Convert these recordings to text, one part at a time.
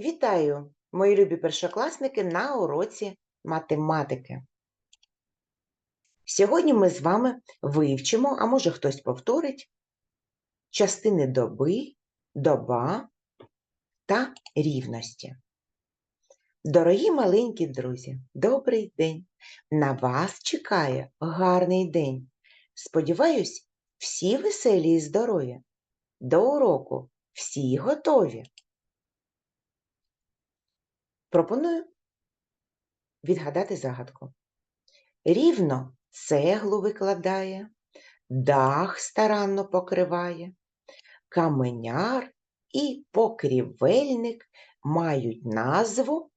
Вітаю, мої любі першокласники на уроці математики. Сьогодні ми з вами вивчимо, а може хтось повторить, частини доби, доба та рівності. Дорогі маленькі друзі, добрий день! На вас чекає гарний день. Сподіваюсь, всі веселі і здорові. До уроку всі готові. Пропоную відгадати загадку. Рівно цеглу викладає, дах старанно покриває, каменяр і покрівельник мають назву,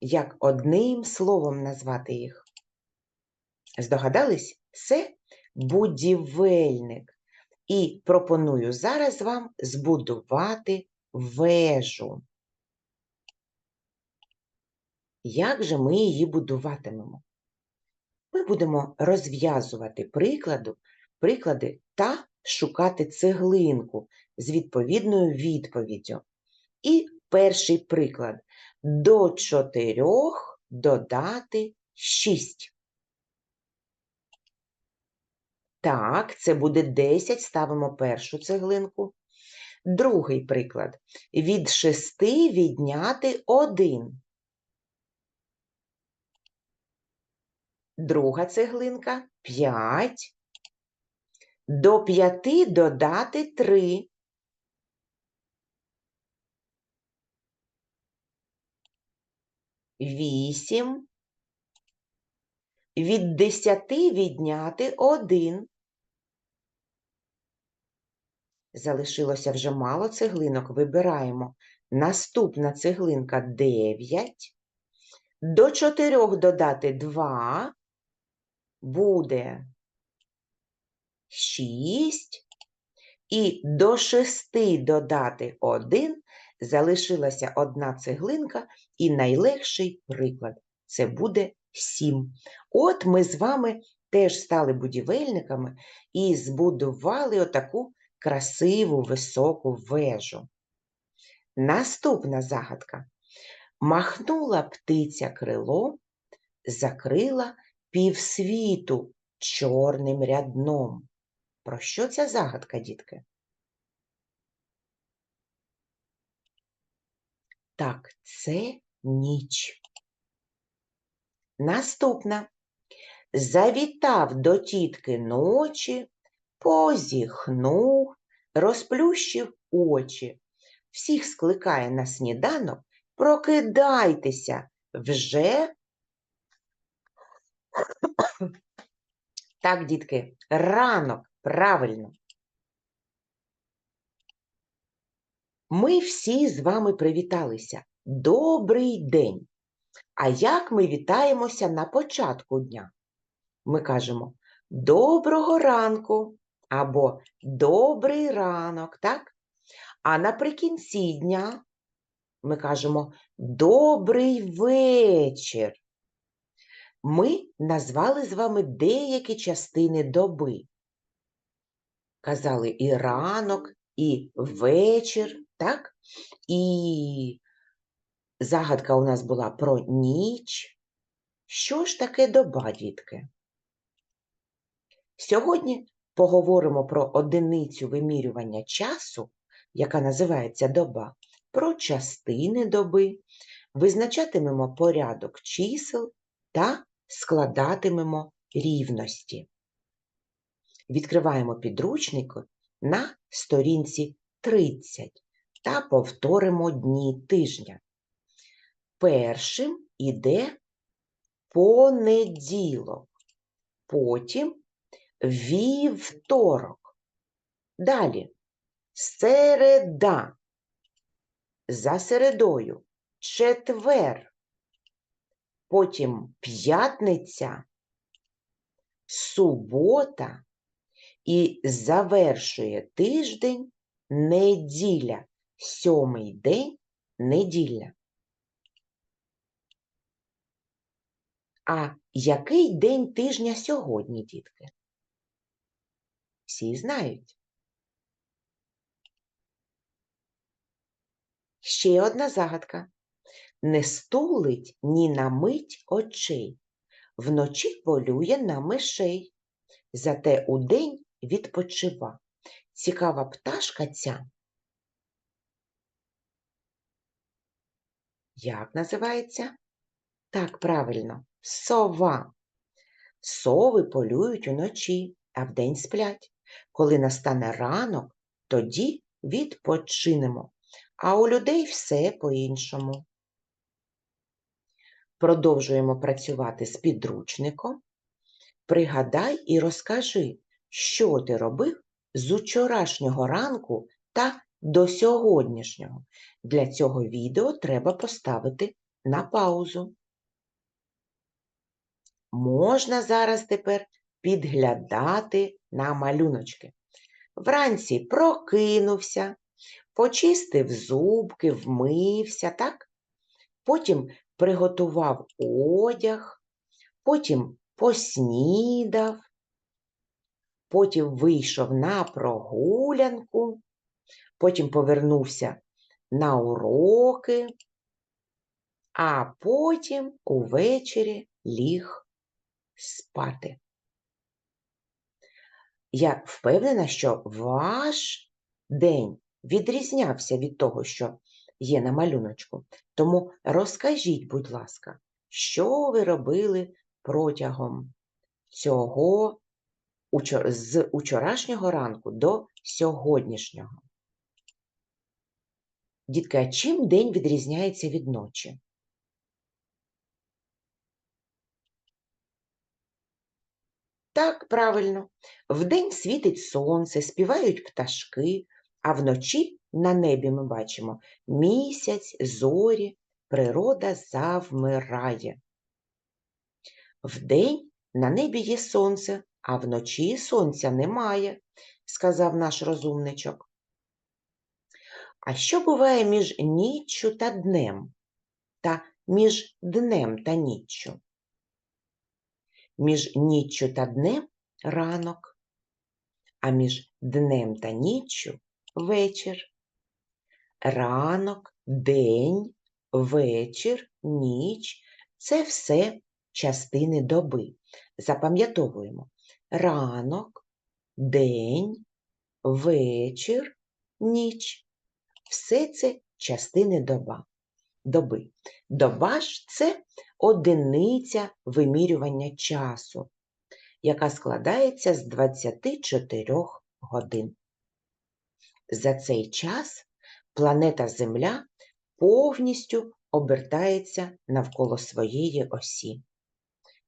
як одним словом назвати їх. Здогадались? Це будівельник. І пропоную зараз вам збудувати вежу. Як же ми її будуватимемо? Ми будемо розв'язувати прикладу, приклади та шукати цеглинку з відповідною відповіддю. І перший приклад. До чотирьох додати шість. Так, це буде 10, ставимо першу цеглинку. Другий приклад. Від шести відняти один. Друга цеглинка 5. До 5 додати 3. Вісім. Від 10 відняти 1. Залишилося вже мало цеглинок. Вибираємо. Наступна цеглинка 9. До 4 додати 2 буде 6. І до 6 додати 1 залишилася одна цеглинка і найлегший приклад – це буде 7. От ми з вами теж стали будівельниками і збудували отаку красиву високу вежу. Наступна загадка. Махнула птиця крило, закрила півсвіту чорним рядном. Про що ця загадка, дітки? Так, це ніч. Наступна. Завітав до тітки ночі, позіхнув, розплющив очі. Всіх скликає на сніданок, прокидайтеся вже. Так, дітки, ранок, правильно. Ми всі з вами привіталися. Добрий день! А як ми вітаємося на початку дня? Ми кажемо доброго ранку або добрий ранок, так? А наприкінці дня ми кажемо добрий вечір. Ми назвали з вами деякі частини доби. Казали і ранок, і вечір, так? І загадка у нас була про ніч. Що ж таке доба, дітки? Сьогодні поговоримо про одиницю вимірювання часу, яка називається доба, про частини доби, визначатимемо порядок чисел та складатимемо рівності. Відкриваємо підручник на сторінці 30 та повторимо дні тижня. Першим іде понеділок, потім вівторок. Далі середа, за середою четвер, потім п'ятниця, субота і завершує тиждень неділя, сьомий день неділя. А який день тижня сьогодні, дітки? Всі знають. Ще одна загадка. Не стулить ні на мить очей, вночі полює на мишей, зате удень відпочива. Цікава пташка ця. Як називається? Так, правильно, сова. Сови полюють уночі, а вдень сплять. Коли настане ранок, тоді відпочинемо, а у людей все по-іншому. Продовжуємо працювати з підручником. Пригадай і розкажи, що ти робив з учорашнього ранку та до сьогоднішнього. Для цього відео треба поставити на паузу. Можна зараз тепер підглядати на малюночки. Вранці прокинувся, почистив зубки, вмився, так? Потім приготував одяг, потім поснідав, потім вийшов на прогулянку, потім повернувся на уроки, а потім увечері ліг спати. Я впевнена, що ваш день відрізнявся від того, що є на малюночку. Тому розкажіть, будь ласка, що ви робили протягом цього з учорашнього ранку до сьогоднішнього? Дітки, а чим день відрізняється від ночі? Так, правильно. Вдень світить сонце, співають пташки, а вночі на небі ми бачимо місяць, зорі, природа завмирає. Вдень на небі є сонце, а вночі сонця немає, сказав наш розумничок. А що буває між ніччю та днем, та між днем та ніччю? Між ніччю та днем ранок, а між днем та ніччю вечір. Ранок, день, вечір, ніч це все частини доби. Запам'ятовуємо ранок, день, вечір, ніч. Все це частини доба. доби. Доба ж це одиниця вимірювання часу, яка складається з 24 годин. За цей час планета Земля повністю обертається навколо своєї осі.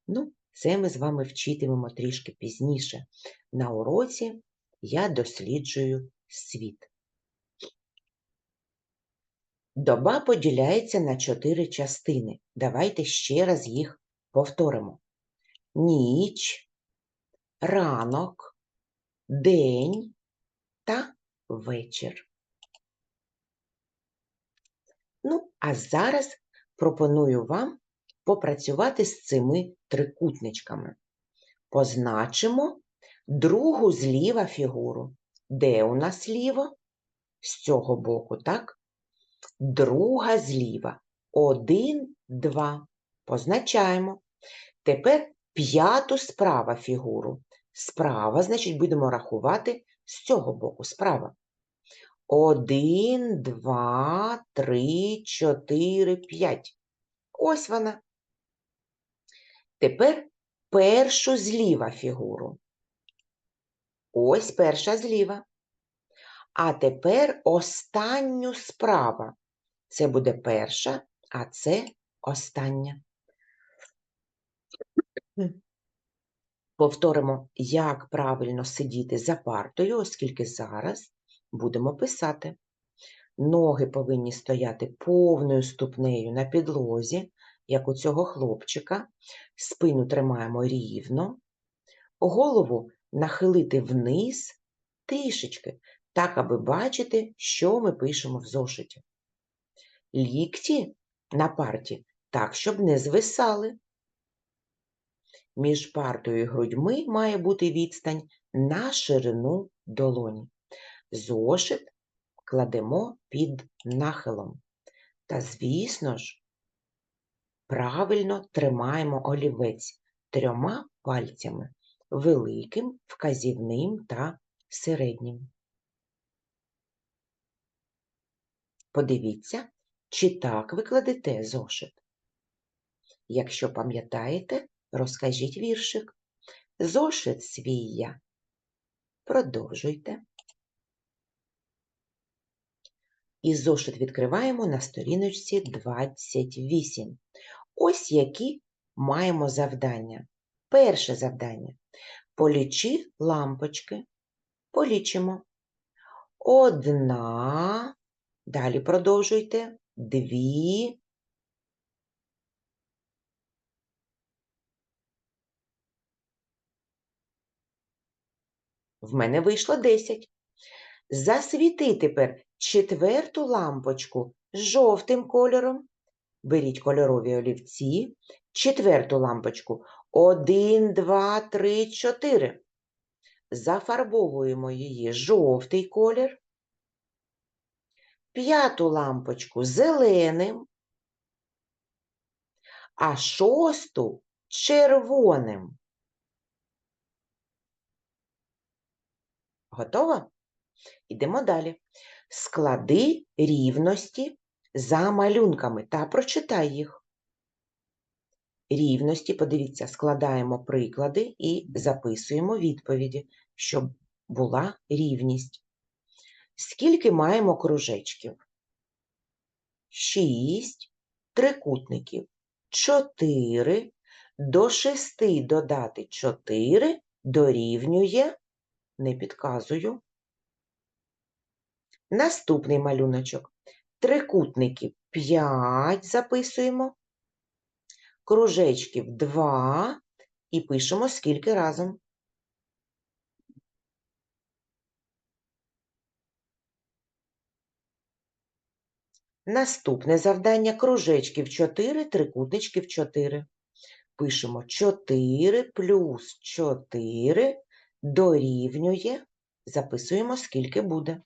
Ну, це ми з вами вчитимемо трішки пізніше. На уроці я досліджую світ. Доба поділяється на чотири частини. Давайте ще раз їх повторимо. Ніч, ранок, день та вечір. Ну, а зараз пропоную вам попрацювати з цими трикутничками. Позначимо другу зліва фігуру. Де у нас ліво? З цього боку, так? Друга зліва. Один, два. Позначаємо. Тепер п'яту справа фігуру. Справа, значить, будемо рахувати з цього боку, справа. Один, два, три, чотири, п'ять. Ось вона. Тепер першу зліва фігуру. Ось перша зліва. А тепер останню справа. Це буде перша, а це остання. Повторимо, як правильно сидіти за партою, оскільки зараз будемо писати. Ноги повинні стояти повною ступнею на підлозі, як у цього хлопчика. Спину тримаємо рівно, голову нахилити вниз трішечки, так, аби бачити, що ми пишемо в зошиті. Лікті на парті так, щоб не звисали. Між партою і грудьми має бути відстань на ширину долоні. Зошит кладемо під нахилом. Та, звісно ж, правильно тримаємо олівець трьома пальцями великим, вказівним та середнім. Подивіться, чи так ви кладете зошит. Якщо пам'ятаєте, розкажіть віршик. Зошит свій я. Продовжуйте. І зошит відкриваємо на сторіночці 28. Ось які маємо завдання. Перше завдання. Полічи лампочки. Полічимо. Одна. Далі продовжуйте. Дві. В мене вийшло 10. Засвіти тепер четверту лампочку з жовтим кольором. Беріть кольорові олівці. Четверту лампочку. Один, два, три, чотири. Зафарбовуємо її жовтий колір. П'яту лампочку зеленим, а шосту червоним. Готово? Ідемо далі. Склади рівності за малюнками та прочитай їх. Рівності, подивіться, складаємо приклади і записуємо відповіді, щоб була рівність. Скільки маємо кружечків? Шість трикутників. Чотири. До шести додати чотири дорівнює, не підказую. Наступний малюночок. Трикутників 5 записуємо, кружечків 2 і пишемо скільки разом. Наступне завдання кружечків 4, трикутничків 4. Пишемо 4 плюс 4 дорівнює, записуємо, скільки буде.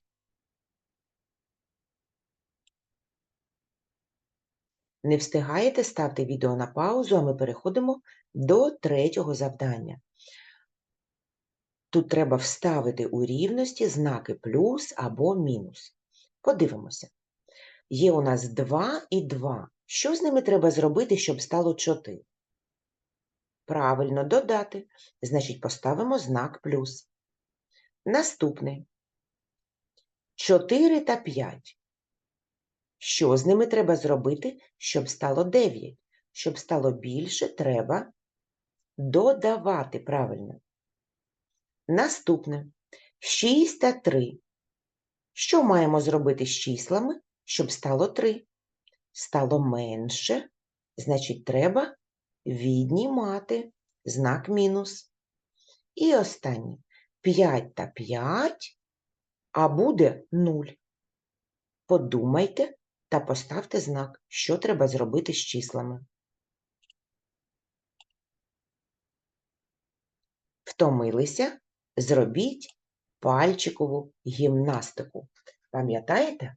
Не встигаєте, ставте відео на паузу, а ми переходимо до третього завдання. Тут треба вставити у рівності знаки плюс або мінус. Подивимося. Є у нас 2 і 2. Що з ними треба зробити, щоб стало 4? Правильно, додати. Значить, поставимо знак плюс. Наступний. 4 та 5. Що з ними треба зробити, щоб стало 9? Щоб стало більше, треба додавати правильно. Наступне 6 та 3. Що маємо зробити з числами, щоб стало 3? Стало менше, значить, треба віднімати знак мінус. І останнє 5 та 5, а буде 0. Подумайте та поставте знак, що треба зробити з числами. Втомилися? Зробіть пальчикову гімнастику. Пам'ятаєте?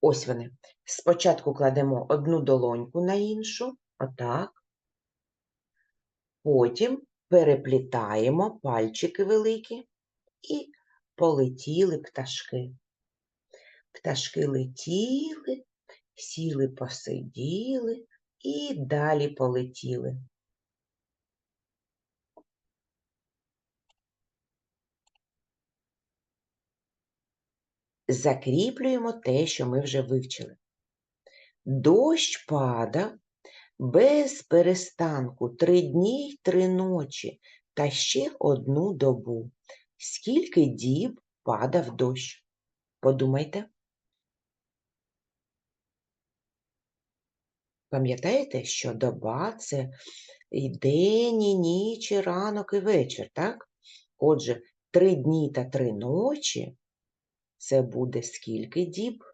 Ось вони. Спочатку кладемо одну долоньку на іншу, отак. Потім переплітаємо пальчики великі і полетіли пташки. Пташки летіли, сіли, посиділи і далі полетіли. Закріплюємо те, що ми вже вивчили. Дощ падав без перестанку три дні й три ночі та ще одну добу. Скільки діб падав дощ? Подумайте. Пам'ятаєте, що доба це і день, і ніч, і ранок, і вечір, так? Отже, три дні та три ночі це буде скільки діб?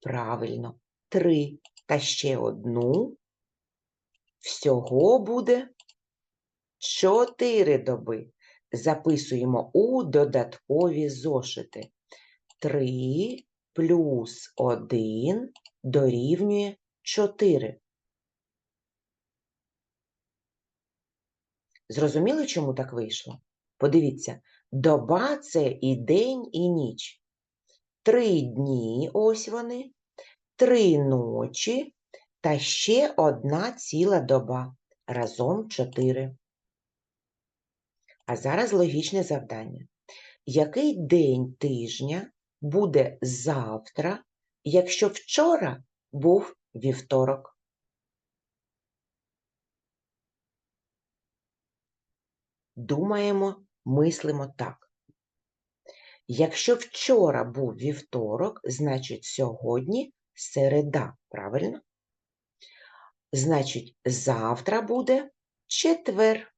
Правильно, три та ще одну. Всього буде чотири доби. Записуємо у додаткові зошити. Три плюс 1 дорівнює 4. Зрозуміли, чому так вийшло? Подивіться, доба це і день, і ніч. Три дні, ось вони, три ночі та ще одна ціла доба. Разом чотири. А зараз логічне завдання. Який день тижня буде завтра, якщо вчора був вівторок? Думаємо, мислимо так. Якщо вчора був вівторок, значить сьогодні середа, правильно? Значить, завтра буде четвер.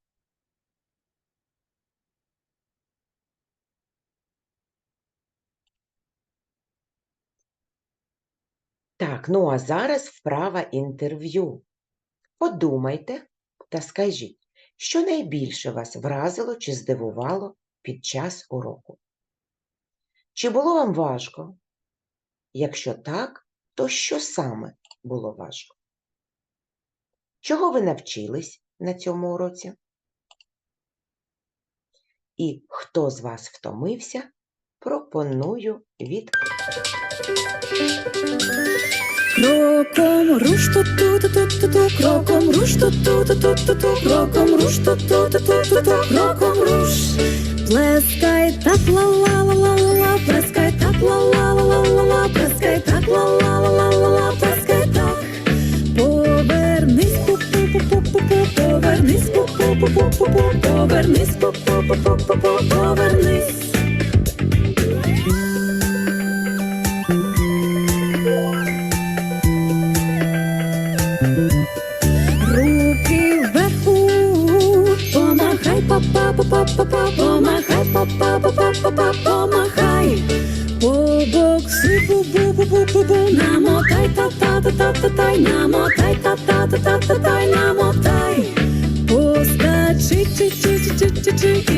Так, ну а зараз вправа інтерв'ю. Подумайте та скажіть, що найбільше вас вразило чи здивувало під час уроку? Чи було вам важко? Якщо так, то що саме було важко? Чого ви навчились на цьому уроці? І хто з вас втомився, пропоную відкрити. Кроком руш ту ту ту ту ту ту кроком руш ту ту ту ту ту ту кроком руш ту ту ту ту ту ту кроком руш. Плескай так ла ла ла ла ла плескай так ла ла ла ла ла ла плескай так ла ла ла ла ла ла плескай так. Повернись пу пу пу пу пу пу повернись пу пу пу пу пу повернись пу пу пу пу пу повернись помахай. Побокси, бу-бу-бу-бу-бу, намотай, та-та-та-та-та-тай, намотай, та-та-та-та-та-тай, намотай. Поскачи, чи-чи-чи-чи-чи-чи,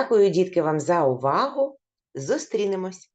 Дякую, дітки, вам за увагу. Зустрінемось!